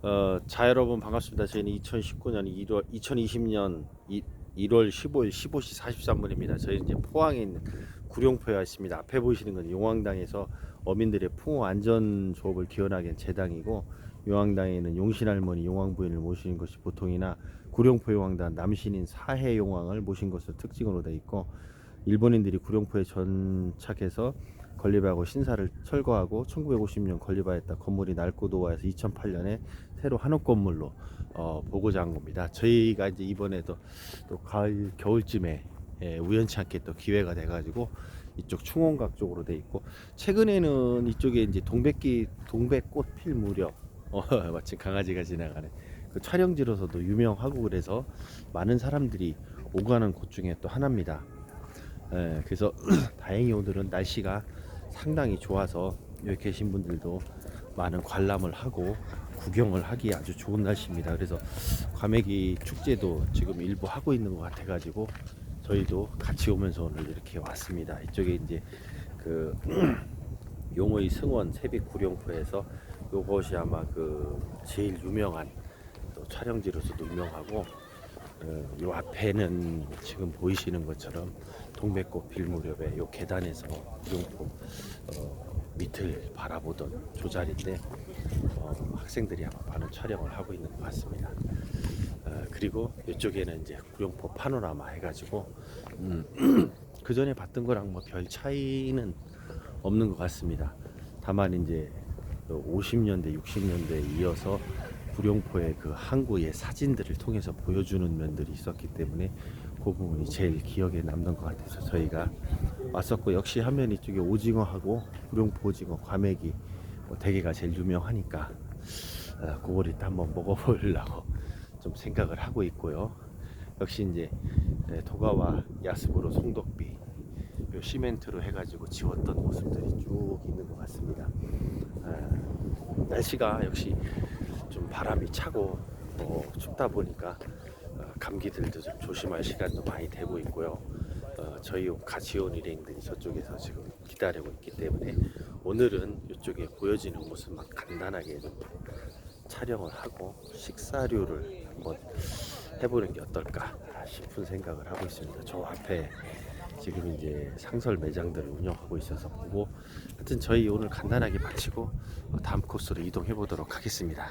어, 자 여러분 반갑습니다. 저희는 2019년 1월 2020년 1월 15일 15시 43분입니다. 저희 이제 포항에 있는 구룡포에 와 있습니다. 앞에 보이시는 건 용왕당에서 어민들의 풍호 안전 조업을 기원하기 위한 제당이고 용왕당에는 용신 할머니 용왕 부인을 모시는 것이 보통이나 구룡포 용왕단 남신인 사해 용왕을 모신 것으로 특징으로 되어 있고 일본인들이 구룡포에 전착해서 건립하고 신사를 철거하고 1950년 건립하였다 건물이 노화해서 2008년에 새로 한옥 건물로 어, 보고자 한 겁니다. 저희가 이제 이번에도 또 가을 겨울쯤에 예, 우연치 않게 또 기회가 돼가지고 이쪽 충원각 쪽으로 돼 있고 최근에는 이쪽에 이제 동백기 동백꽃 필 무렵 어, 마침 강아지가 지나가는 그 촬영지로서도 유명하고 그래서 많은 사람들이 오가는 곳 중에 또 하나입니다. 예, 그래서 다행히 오늘은 날씨가 상당히 좋아서 여기 계신 분들도 많은 관람을 하고 구경을 하기 아주 좋은 날씨입니다. 그래서 과메기 축제도 지금 일부 하고 있는 것 같아가지고 저희도 같이 오면서 오늘 이렇게 왔습니다. 이쪽에 이제 그 용의 승원 세빛 구룡포에서 요것이 아마 그 제일 유명한 또 촬영지로서도 유명하고 어, 요 앞에는 지금 보이시는 것처럼 동백꽃 필 무렵에 요 계단에서 구룡포 어, 밑을 바라보던 조자리인데 어, 학생들이 아마 많은 촬영을 하고 있는 것 같습니다. 어, 그리고 이쪽에는 이제 구룡포 파노라마 해가지고 음, 그 전에 봤던 거랑 뭐 별 차이는 없는 것 같습니다. 다만 이제 50년대, 60년대에 이어서 구룡포의 그 항구의 사진들을 통해서 보여주는 면들이 있었기 때문에 그 부분이 제일 기억에 남는 것 같아서 저희가 왔었고 역시 하면 이쪽에 오징어하고 구룡포 오징어, 과메기 뭐 대게가 제일 유명하니까 어, 그거를 일단 한번 먹어보려고 좀 생각을 하고 있고요. 역시 이제 네, 도가와 야스보로 송덕비 요 시멘트로 해가지고 지웠던 모습들이 쭉 있는 것 같습니다. 아, 날씨가 역시 좀 바람이 차고 어, 춥다 보니까 어, 감기들도 좀 조심할 시간도 많이 되고 있고요. 어, 저희 같이 온 일행들이 저쪽에서 지금 기다리고 있기 때문에 오늘은 이쪽에 보여지는 모습만 간단하게 좀 촬영을 하고 식사류를 한번 해보는 게 어떨까 싶은 생각을 하고 있습니다. 저 앞에 지금 이제 상설 매장들을 운영하고 있어서 보고 하여튼 저희 오늘 간단하게 마치고 다음 코스로 이동해 보도록 하겠습니다.